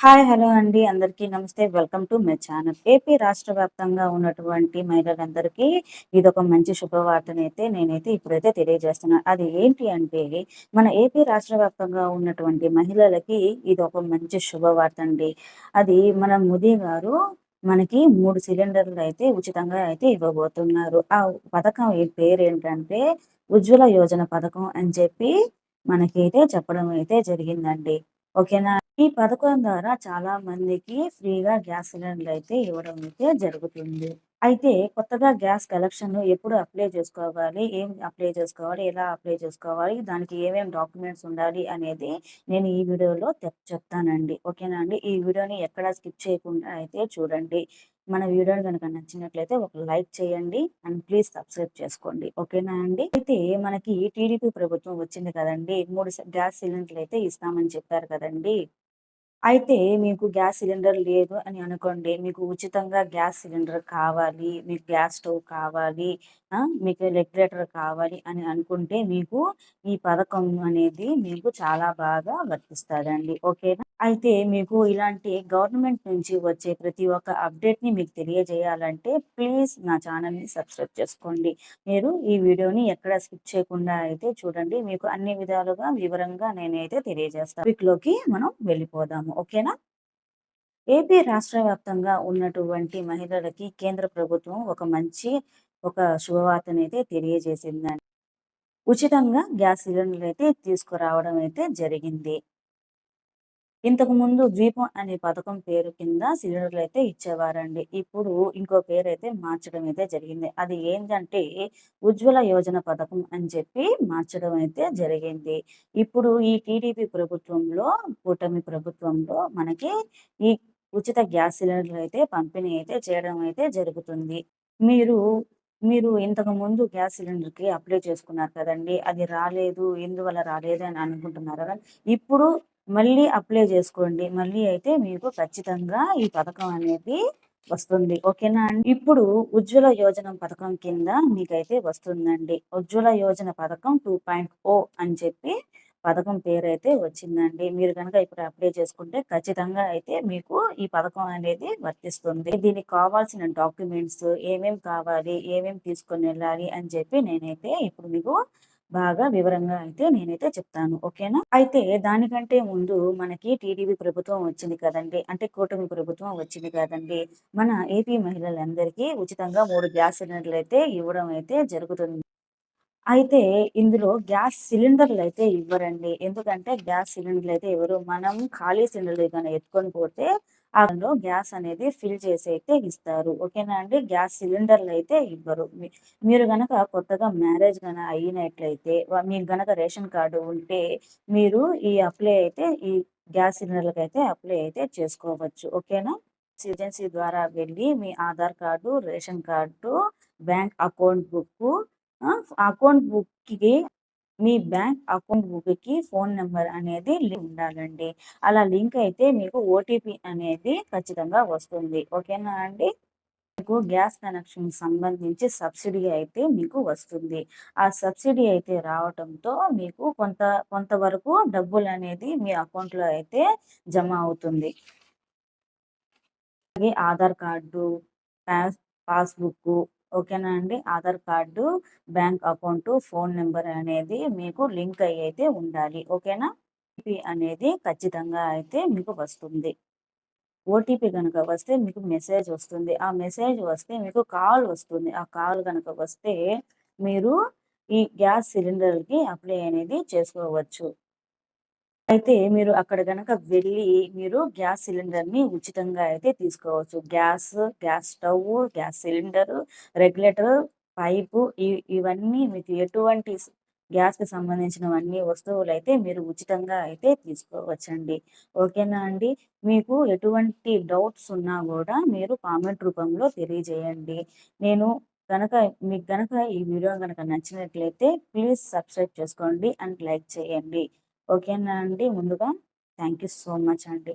Hi hello అండి. అందరికీ నమస్తే. Welcome to my channel. AP రాష్ట్ర వ్యాప్తంగా ఉన్నటువంటి మహిళలందరికీ ఇది ఒక మంచి శుభవార్తనైతే నేనైతే ఇప్పుడైతే తెలియజేస్తున్నాను అది ఏంటి అంటే మన ఏపీ రాష్ట్ర వ్యాప్తంగా ఉన్నటువంటి మహిళలకి ఇది ఒక మంచి శుభవార్త అండి అది మన మోదీ గారు మనకి మూడు సిలిండర్లు అయితే ఉచితంగా అయితే ఇవ్వబోతున్నారు. ఆ పథకం పేరు ఏంటంటే ఉజ్వల యోజన పథకం అని చెప్పి మనకైతే చెప్పడం అయితే జరిగిందండి. ఓకేనా? ఈ పథకం ద్వారా చాలా మందికి ఫ్రీగా గ్యాస్ సిలిండర్ అయితే ఇవ్వడం అయితే జరుగుతుంది. అయితే కొత్తగా గ్యాస్ కలెక్షన్ ఎప్పుడు అప్లై చేసుకోవాలి? ఏం అప్లై చేసుకోవాలి? ఎలా అప్లై చేసుకోవాలి? దానికి ఏమేమి డాక్యుమెంట్స్ ఉండాలి అనేది నేను ఈ వీడియోలో చెప్తానండి. ఓకేనా అండి? ఈ వీడియోని ఎక్కడ స్కిప్ చేయకుండా అయితే చూడండి. మన వీడియో కనుక నచ్చినట్లయితే ఒక లైక్ చేయండి అండ్ ప్లీజ్ సబ్స్క్రైబ్ చేసుకోండి. ఓకేనా అండి? అయితే మనకి టీడీపీ ప్రభుత్వం వచ్చింది కదండి. మూడు గ్యాస్ సిలిండర్లు అయితే ఇస్తామని చెప్పారు కదండి. అయితే మీకు గ్యాస్ సిలిండర్ లేదు అని అనుకోండి మీకు ఉచితంగా గ్యాస్ సిలిండర్ కావాలి మీకు గ్యాస్ స్టవ్ కావాలి మీకు రెగ్యులేటర్ కావాలి అని అనుకుంటే మీకు ఈ పథకం అనేది మీకు చాలా బాగా వర్తిస్తుందండి. ఓకేనా? అయితే మీకు ఇలాంటి గవర్నమెంట్ నుంచి వచ్చే ప్రతి ఒక్క అప్డేట్ని మీకు తెలియజేయాలంటే ప్లీజ్ నా ఛానల్ని సబ్స్క్రైబ్ చేసుకోండి. మీరు ఈ వీడియోని ఎక్కడ స్కిప్ చేయకుండా అయితే చూడండి. మీకు అన్ని విధాలుగా వివరంగా నేనైతే తెలియజేస్తాను వీక్లోకి మనం వెళ్ళిపోదాము. ఓకేనా? ఏపీ రాష్ట్ర వ్యాప్తంగా ఉన్నటువంటి మహిళలకి కేంద్ర ప్రభుత్వం ఒక మంచి ఒక శుభవార్తను అయితే తెలియజేసిందండి. ఉచితంగా గ్యాస్ సిలిండర్ అయితే తీసుకురావడం అయితే జరిగింది. ఇంతకు ముందు ద్వీపం అనే పథకం పేరు కింద సిలిండర్లు అయితే ఇచ్చేవారండి. ఇప్పుడు ఇంకో పేరు అయితే మార్చడం అయితే జరిగింది. అది ఏంటంటే ఉజ్వల యోజన పథకం అని చెప్పి మార్చడం అయితే జరిగింది. ఇప్పుడు ఈ టీడీపీ ప్రభుత్వంలో కూటమి ప్రభుత్వంలో మనకి ఈ ఉచిత గ్యాస్ సిలిండర్లు అయితే పంపిణీ అయితే చేయడం అయితే జరుగుతుంది. మీరు మీరు ఇంతకు ముందు గ్యాస్ సిలిండర్కి అప్లై చేసుకున్నారు కదండి. అది రాలేదు ఎందువల్ల రాలేదు అని అనుకుంటున్నారు? కదా ఇప్పుడు మళ్ళీ అప్లై చేసుకోండి. మళ్ళీ అయితే మీకు ఖచ్చితంగా ఈ పథకం అనేది వస్తుంది. ఓకేనా అండి? ఇప్పుడు ఉజ్వల యోజన పథకం కింద మీకైతే వస్తుందండి. ఉజ్వల యోజన పథకం టూ పాయింట్ ఓ అని చెప్పి పథకం పేరు అయితే వచ్చిందండి. మీరు కనుక ఇప్పుడు అప్లై చేసుకుంటే ఖచ్చితంగా అయితే మీకు ఈ పథకం అనేది వర్తిస్తుంది. దీనికి కావాల్సిన డాక్యుమెంట్స్ ఏమేమి కావాలి? ఏమేమి తీసుకొని వెళ్ళాలి? అని చెప్పి నేనైతే ఇప్పుడు మీకు బాగా వివరంగా అయితే నేనైతే చెప్తాను. ఓకేనా? అయితే దానికంటే ముందు మనకి టీడీపీ ప్రభుత్వం వచ్చింది కదండి. అంటే కూటమి ప్రభుత్వం వచ్చింది కదండి. మన ఏపీ మహిళలందరికీ ఉచితంగా మూడు గ్యాస్ సిలిండర్లు అయితే ఇవ్వడం అయితే జరుగుతుంది. అయితే ఇందులో గ్యాస్ సిలిండర్లు అయితే ఇవ్వరండి. ఎందుకంటే గ్యాస్ సిలిండర్లు అయితే ఎవరు మనం ఖాళీ సిలిండర్లు కానీ ఎత్తుకొని పోతే అందులో గ్యాస్ అనేది ఫిల్ చేసి అయితే ఇస్తారు. ఓకేనా అండి? గ్యాస్ సిలిండర్లు అయితే ఇవ్వరు మీరు గనక కొత్తగా మ్యారేజ్ కనుక అయినట్లయితే మీకు గనక రేషన్ కార్డు ఉంటే మీరు ఈ అప్లై అయితే ఈ గ్యాస్ సిలిండర్లకు అయితే అప్లై అయితే చేసుకోవచ్చు. ఓకేనా? ఏజెన్సీ ద్వారా వెళ్ళి మీ Aadhaar card ration card bank account book account బుక్కి మీ బ్యాంక్ అకౌంట్ బుక్కి ఫోన్ నెంబర్ అనేది ఉండాలండి. అలా లింక్ అయితే మీకు ఓటీపీ అనేది ఖచ్చితంగా వస్తుంది. ఓకేనా అండి? మీకు గ్యాస్ కనెక్షన్ సంబంధించి సబ్సిడీ అయితే మీకు వస్తుంది. ఆ సబ్సిడీ అయితే రావటంతో మీకు కొంత కొంతవరకు డబ్బులు అనేది మీ అకౌంట్లో అయితే జమ అవుతుంది. అలాగే ఆధార్ కార్డు పాస్బుక్ ఓకేనా అండి? Aadhaar card bank account phone number అనేది మీకు లింక్ అయ్యి అయితే ఉండాలి. ఓకేనా? ఓటీపీ అనేది ఖచ్చితంగా అయితే మీకు వస్తుంది. ఓటీపీ కనుక వస్తే మీకు మెసేజ్ వస్తుంది. ఆ మెసేజ్ వస్తే మీకు కాల్ వస్తుంది. ఆ కాల్ కనుక వస్తే మీరు ఈ గ్యాస్ సిలిండర్కి అప్లై అనేది చేసుకోవచ్చు. అయితే మీరు అక్కడ గనక వెళ్ళి మీరు గ్యాస్ సిలిండర్ని ఉచితంగా అయితే తీసుకోవచ్చు. Gas gas stove gas cylinder regulator pipe ఇవన్నీ మీకు ఎటువంటి గ్యాస్కి సంబంధించినవన్నీ వస్తువులు అయితే మీరు ఉచితంగా అయితే తీసుకోవచ్చండి. ఓకేనా అండి? మీకు ఎటువంటి డౌట్స్ ఉన్నా కూడా మీరు కామెంట్ రూపంలో తెలియజేయండి. నేను కనుక మీకు కనుక ఈ వీడియో కనుక నచ్చినట్లయితే ప్లీజ్ సబ్స్క్రైబ్ చేసుకోండి అండ్ లైక్ చేయండి. ఓకేనా అండి ముందుగా? థ్యాంక్ యూ సో మచ్ అండి.